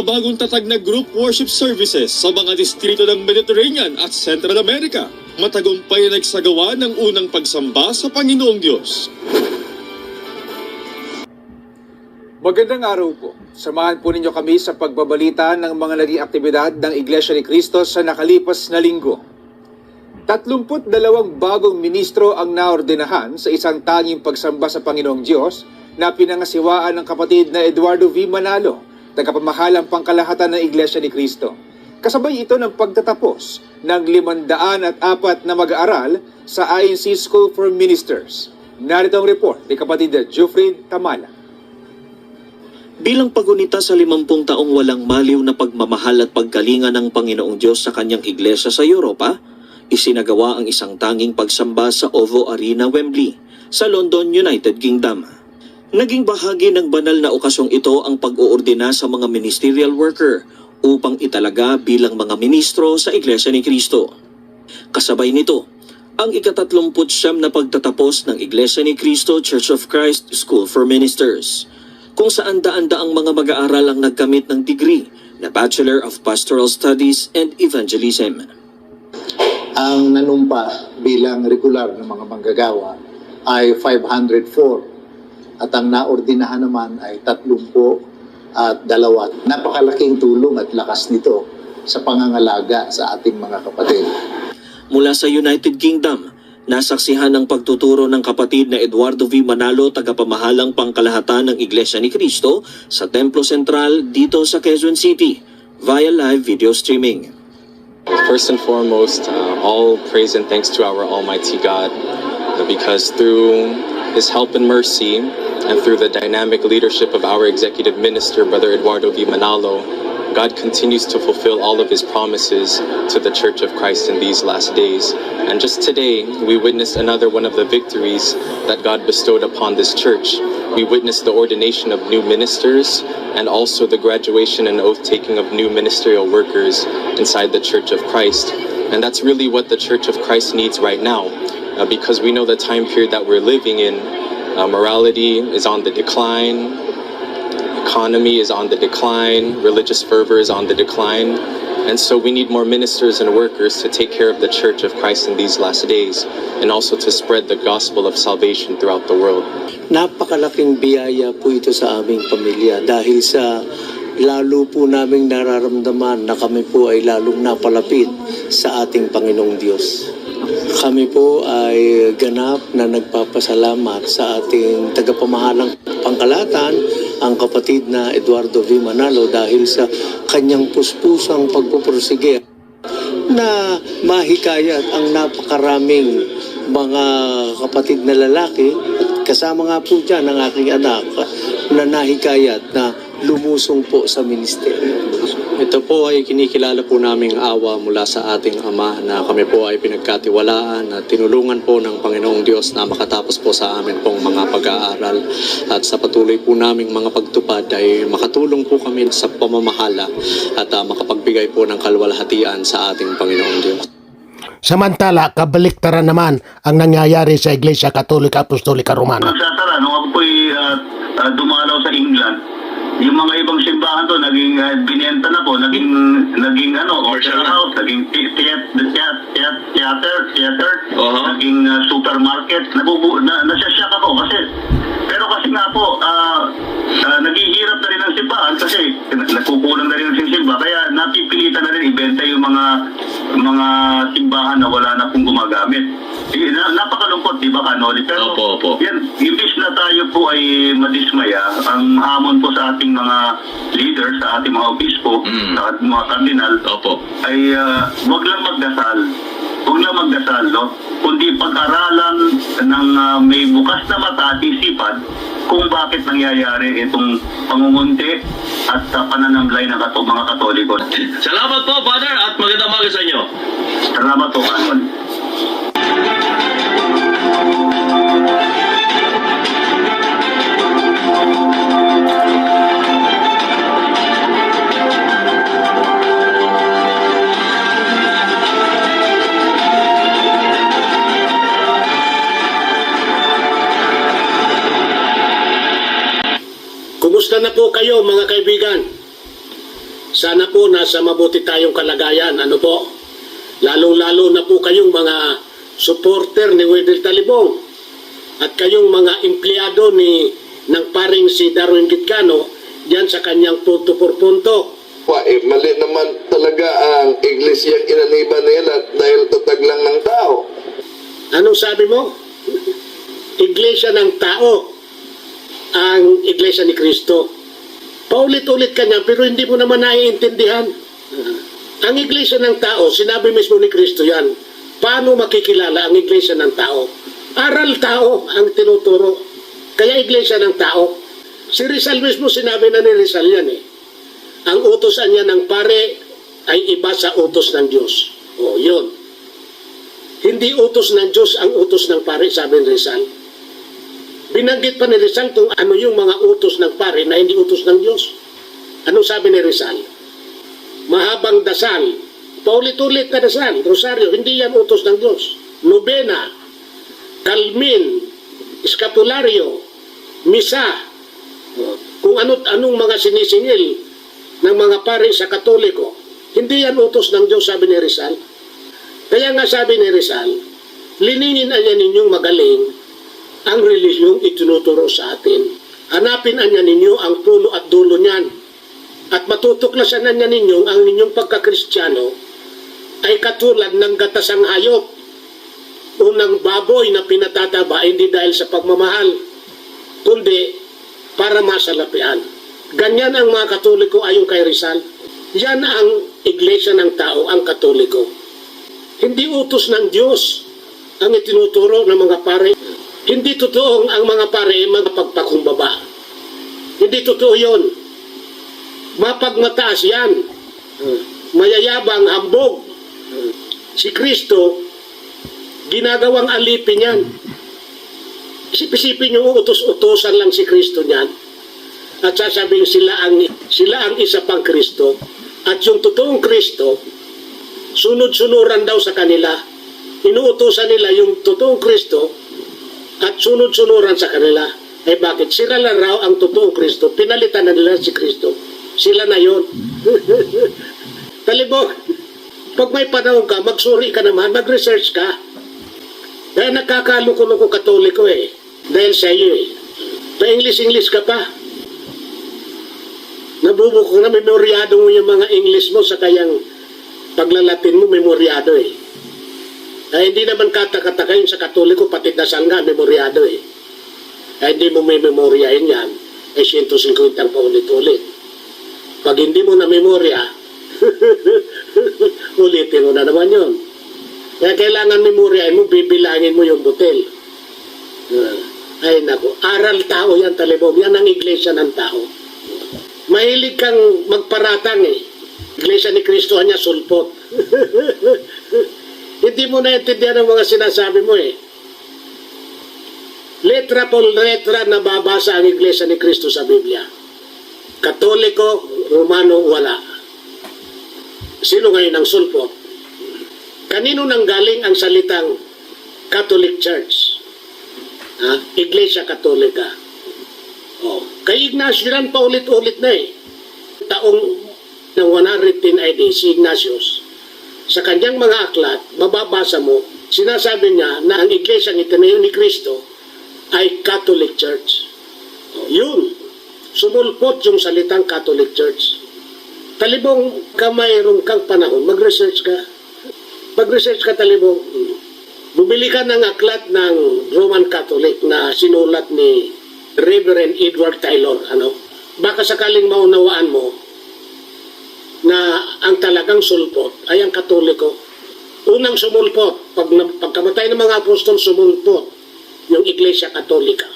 Mga bagong tatag na group worship services sa mga distrito ng Mediterranean at Central America. Matagumpay na nagsagawa ng unang pagsamba sa Panginoong Diyos. Magandang araw po. Samahan po ninyo kami sa pagbabalita ng mga naging aktibidad ng Iglesia ni Cristo sa nakalipas na linggo. 32 bagong ministro ang naordinahan sa isang tanging pagsamba sa Panginoong Diyos na pinangasiwaan ng kapatid na Eduardo V. Manalo, tagapamahalang pangkalahatan ng Iglesia ni Cristo. Kasabay ito ng pagtatapos ng 504 na mag-aaral sa INC School for Ministers. Narito ang report ni kapatid Jufrid Tamala. Bilang pagunita sa limampung taong walang maliw na pagmamahal at pagkalinga ng Panginoong Diyos sa kanyang iglesia sa Europa, isinagawa ang isang tanging pagsamba sa OVO Arena, Wembley, sa London, United Kingdom. Naging bahagi ng banal na okasyong ito ang pag-uordina sa mga ministerial worker upang italaga bilang mga ministro sa Iglesia ni Cristo. Kasabay nito, ang ikatatlumput siyam na pagtatapos ng Iglesia ni Cristo Church of Christ School for Ministers kung saan daan-daang mga mag-aaral ang nagkamit ng degree na Bachelor of Pastoral Studies and Evangelism. ang nanumpa bilang regular ng mga manggagawa ay 504 at ang naordinahan naman ay 30 at dalawa. Napakalaking tulong at lakas nito sa pangangalaga sa ating mga kapatid. Mula sa United Kingdom, nasaksihan ang pagtuturo ng kapatid na Eduardo V. Manalo, tagapamahalang pangkalahatan ng Iglesia ni Cristo sa Templo Central dito sa Quezon City via live video streaming. First and foremost, uh, all praise and thanks to our Almighty God, uh, because through His help and mercy, and through the dynamic leadership of our executive minister, Brother Eduardo V. Manalo, God continues to fulfill all of His promises to the Church of Christ in these last days. And just today, we witnessed another one of the victories that God bestowed upon this church. We witnessed the ordination of new ministers and also the graduation and oath taking of new ministerial workers inside the Church of Christ. And that's really what the Church of Christ needs right now uh, because we know the time period that we're living in. Uh, morality is on the decline, economy is on the decline, religious fervor is on the decline. And so we need more ministers and workers to take care of the Church of Christ in these last days and also to spread the gospel of salvation throughout the world. Napakalaking biyaya po ito sa aming pamilya dahil sa lalo po naming nararamdaman na kami po ay lalong napalapit sa ating Panginoong Diyos. Kami po ay ganap na nagpapasalamat sa ating tagapamahalang pangkalatan, ang kapatid na Eduardo V. Manalo dahil sa kanyang puspusang pagpupursige na mahikayat ang napakaraming mga kapatid na lalaki at kasama nga po dyan ang aking anak na nahikayat na lumusong po sa ministeryo. Ito po ay kinikilala po naming awa mula sa ating Ama na kami po ay pinagkatiwalaan at tinulungan po ng Panginoong Diyos na makatapos po sa amin pong mga pag-aaral at sa patuloy po naming mga pagtupad ay makatulong po kami sa pamamahala at ah, makapagbigay po ng kalwalhatian sa ating Panginoong Diyos. Samantala, kabaliktaran naman ang nangyayari sa Iglesia Katolika Apostolika Romana. Nagsasara, nung ako po'y uh, uh, dumalaw sa England, yung mga ibang simbahan to, naging uh, binenta na po, naging, naging ano, opera house, naging thi- theat- theat- theat- theater, theater, naging uh, supermarket, nabubu, na, nasasyak ako kasi, pero kasi nga po, uh, uh, naghihirap na rin ang simbahan kasi nagkukulang na rin ang simba, kaya napipilitan na rin ibenta yung mga mga simbahan na wala na pong gumagamit. Napakalungkot, di ba, Kanoli? Pero Opo, opo. yan, imbis na tayo po ay madismaya, ang hamon po sa ating mga leaders, sa ating mga obispo, sa ating mga kardinal, Opo. ay ah, wag lang magdasal. Huwag lang magdasal, no? Kundi pag-aralan ng ah, may bukas na mata at isipan kung bakit nangyayari itong pangungunti at uh, pananamlay ng kato, mga katoliko. Salamat po, Father, at magandang umaga sa inyo. Salamat po, Kanoli. Sana po nasa mabuti tayong kalagayan. Ano po? Lalong-lalo na po kayong mga supporter ni Wendell Talibong at kayong mga empleyado ni ng paring si Darwin Kitcano diyan sa kanyang punto por punto. Pa, eh, mali naman talaga ang iglesyang inaniba nila dahil tatag lang ng tao. Anong sabi mo? Iglesia ng tao ang Iglesia ni Kristo. Paulit-ulit ka niya pero hindi mo naman naiintindihan. Ang Iglesia ng tao, sinabi mismo ni Kristo yan. Paano makikilala ang Iglesia ng tao? Aral tao ang tinuturo. Kaya Iglesia ng tao. Si Rizal mismo sinabi na ni Rizal yan eh. Ang utosan niya ng pare ay iba sa utos ng Diyos. O, yun. Hindi utos ng Diyos ang utos ng pare, sabi ni Rizal. Binanggit pa ni Rizal kung ano yung mga utos ng pare na hindi utos ng Diyos. Anong sabi ni Rizal? Mahabang dasal. Paulit-ulit na dasal. Rosario, hindi yan utos ng Diyos. Nobena, kalmin, eskapularyo, misa, kung ano't anong mga sinisingil ng mga pare sa katoliko. Hindi yan utos ng Diyos, sabi ni Rizal. Kaya nga sabi ni Rizal, liningin anya ninyong magaling ang reliyong itinuturo sa atin. Hanapin anya ninyo ang puno at dulo niyan. At matutuklasan anya ninyo ang inyong pagkakristyano ay katulad ng gatasang hayop o ng baboy na pinatataba hindi dahil sa pagmamahal, kundi para masalapian. Ganyan ang mga katoliko ayon kay Rizal. Yan ang iglesia ng tao, ang katoliko. Hindi utos ng Diyos ang itinuturo ng mga pare. Hindi totoong ang mga pare ay mga pagpakumbaba. Hindi totoo yon. Mapagmataas yan. Mayayabang, hambog. Si Kristo, ginagawang alipin yan. Isip-isipin nyo, utos-utosan lang si Kristo niyan. At sasabihin sila ang, sila ang isa pang Kristo. At yung totoong Kristo, sunod-sunuran daw sa kanila. Inuutosan nila yung totoong Kristo at sunod-sunuran sa kanila. Eh bakit? Sila na raw ang totoong Kristo. Pinalitan na nila si Kristo. Sila na yon. Talibog, pag may panahon ka, magsuri ka naman, mag-research ka. Dahil nakakaluko-luko katoliko eh. Dahil sa iyo eh. Pa-English-English ka pa. Nabubuko na memoryado mo yung mga English mo sa kayang paglalatin mo memoryado eh. Ay hindi naman katakataka yun sa katoliko, pati dasal nga memoryado eh. Ay hindi mo may memoryahin yan, eh 150 ang paulit-ulit. Pag hindi mo na memorya, ulitin mo na naman yun. Kaya kailangan memoryahin mo, bibilangin mo yung butel. Ah, Ay nako, aral tao yan talibog, yan ang iglesia ng tao. Mahilig kang magparatang eh. Iglesia ni Kristo niya sulpot. Hindi mo naintindihan ang mga sinasabi mo eh. Letra por letra na babasa ang Iglesia ni Kristo sa Biblia. Katoliko, Romano, wala. Sino ngayon ang sulpot? Kanino nang galing ang salitang Catholic Church? Ha? Iglesia Katolika. Oh. Kay Ignacio yan paulit-ulit na eh. Taong ng 110 AD si Ignatius sa kanyang mga aklat, mababasa mo, sinasabi niya na ang iglesia ng itinayo ni Kristo ay Catholic Church. O, yun. Sumulpot yung salitang Catholic Church. Talibong ka mayroong kang panahon, mag-research ka. Mag-research ka talibong. Bumili ka ng aklat ng Roman Catholic na sinulat ni Reverend Edward Taylor. Ano? Baka sakaling maunawaan mo, na ang talagang sulpot ay ang katoliko. Unang sumulpot, pag pagkamatay ng mga apostol, sumulpot yung Iglesia Katolika.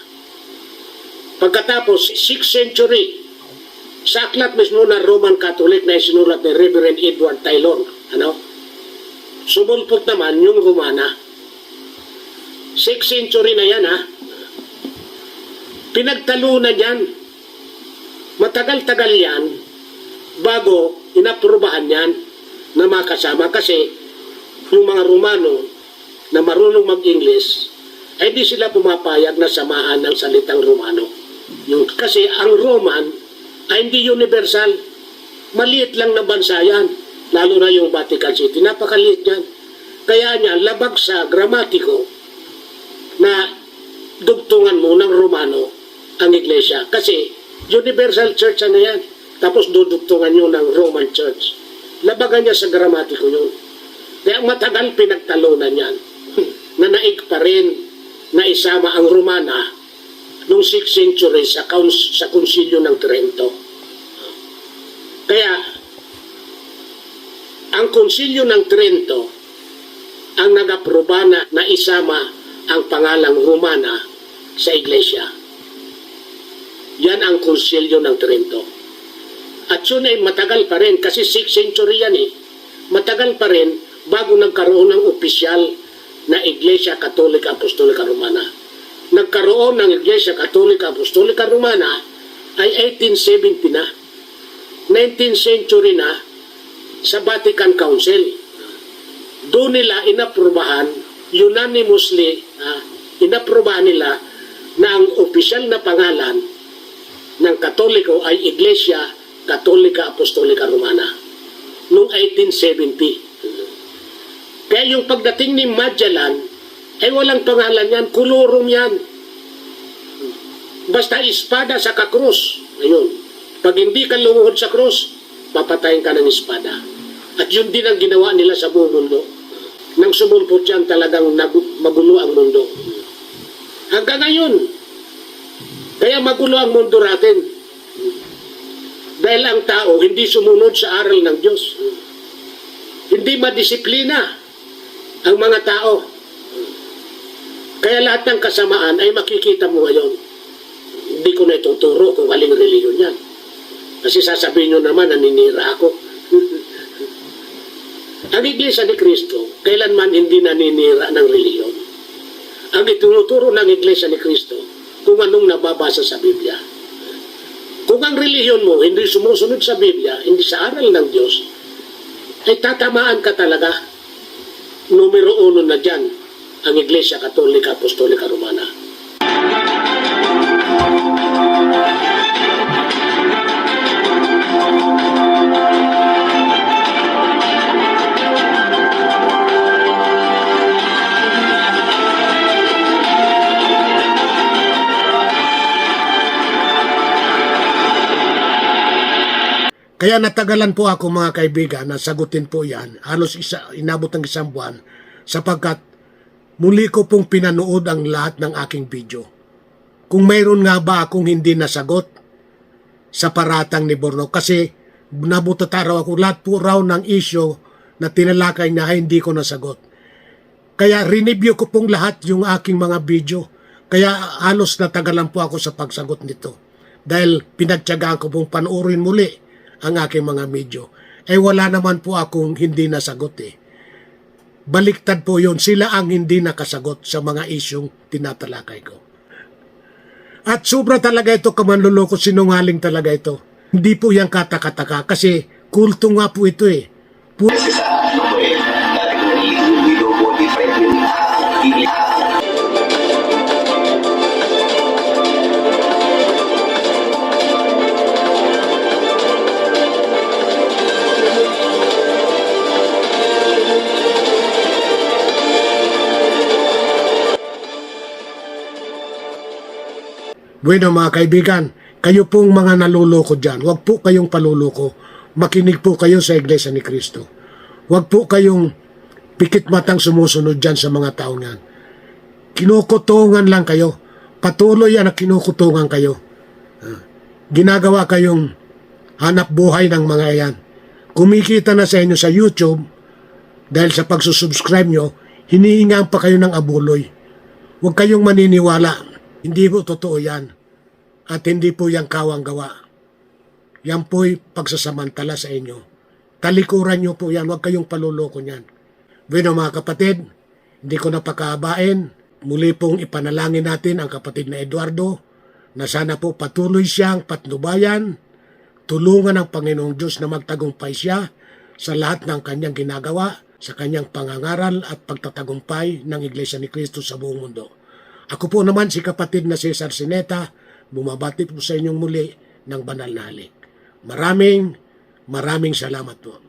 Pagkatapos, 6th century, sa aklat mismo na Roman Catholic na isinulat ni Reverend Edward Taylor, ano? Sumulpot naman yung Romana. 6th century na yan, ha? Pinagtalunan yan. Matagal-tagal yan bago inaprubahan yan na makasama kasi yung mga Romano na marunong mag-English ay di sila pumapayag na samahan ng salitang Romano. Yung, kasi ang Roman ay hindi universal. Maliit lang na bansa yan. Lalo na yung Vatican City. Napakaliit yan. Kaya niya, labag sa gramatiko na dugtungan mo ng Romano ang iglesia. Kasi universal church ano yan. Tapos dudugtungan nyo ng Roman church. Labagan niya sa gramatiko yun. Kaya matagal pinagtalunan yan. na naig pa rin na isama ang Romana noong 6th century sa, kons- sa konsilyo ng Trento. Kaya, ang konsilyo ng Trento ang nag-aproba na, na isama ang pangalang Romana sa iglesia. Yan ang konsilyo ng Trento. At yun ay matagal pa rin kasi 6th century yan eh. Matagal pa rin bago nagkaroon ng opisyal na Iglesia Katolika Apostolika Romana. Nagkaroon ng Iglesia Katolika Apostolika Romana ay 1870 na. 19th century na sa Vatican Council. Doon nila inaprubahan unanimously, ah, inaprubahan nila na ang opisyal na pangalan ng Katoliko ay Iglesia Katolika Apostolika Romana noong 1870. Kaya yung pagdating ni Magellan, ay walang pangalan yan, kulurum yan. Basta espada sa kakrus. Ayun. Pag hindi ka lumuhod sa krus, papatayin ka ng espada. At yun din ang ginawa nila sa buong mundo. Nang sumulpot yan talagang magulo ang mundo. Hanggang ngayon, kaya magulo ang mundo natin. Dahil ang tao hindi sumunod sa aral ng Diyos. Hindi madisiplina ang mga tao. Kaya lahat ng kasamaan ay makikita mo ngayon. Hindi ko na ituturo kung aling reliyon yan. Kasi sasabihin nyo naman, naninira ako. ang Iglesia ni Kristo, kailanman hindi naninira ng reliyon. Ang itinuturo ng Iglesia ni Kristo, kung anong nababasa sa Biblia. Kung ang reliyon mo hindi sumusunod sa Biblia, hindi sa aral ng Diyos, ay tatamaan ka talaga. Numero uno na dyan, ang Iglesia Katolika Apostolika Romana. Kaya natagalan po ako mga kaibigan na sagutin po yan. Halos isa, inabot ng isang buwan sapagkat muli ko pong pinanood ang lahat ng aking video. Kung mayroon nga ba akong hindi nasagot sa paratang ni Borno kasi nabutataraw ako lahat po raw ng issue na tinalakay ay hindi ko nasagot. Kaya rineview ko pong lahat yung aking mga video. Kaya halos natagalan po ako sa pagsagot nito. Dahil pinagtyagaan ko pong panoorin muli ang aking mga video. Eh wala naman po akong hindi nasagot eh. Baliktad po yon Sila ang hindi nakasagot sa mga isyong tinatalakay ko. At sobra talaga ito kamanluloko, sinungaling talaga ito. Hindi po yan katakataka kasi kulto nga po ito eh. Pu- Bueno mga kaibigan, kayo pong mga naluloko dyan, huwag po kayong paluloko. Makinig po kayo sa Iglesia ni Kristo. Huwag po kayong pikit matang sumusunod dyan sa mga taong yan. Kinukutungan lang kayo. Patuloy yan na kinukutungan kayo. Ginagawa kayong hanap buhay ng mga yan. Kumikita na sa inyo sa YouTube dahil sa pagsusubscribe nyo, hinihingaan pa kayo ng abuloy. Huwag kayong maniniwala. Hindi po totoo yan. At hindi po yan kawang gawa. Yan po'y pagsasamantala sa inyo. Talikuran nyo po yan. Huwag kayong paluloko niyan. Bueno mga kapatid, hindi ko napakahabain. Muli pong ipanalangin natin ang kapatid na Eduardo na sana po patuloy siyang patnubayan, tulungan ng Panginoong Diyos na magtagumpay siya sa lahat ng kanyang ginagawa, sa kanyang pangangaral at pagtatagumpay ng Iglesia ni Cristo sa buong mundo. Ako po naman si kapatid na si Sarsineta, bumabati po sa inyong muli ng banal na halik. Maraming, maraming salamat po.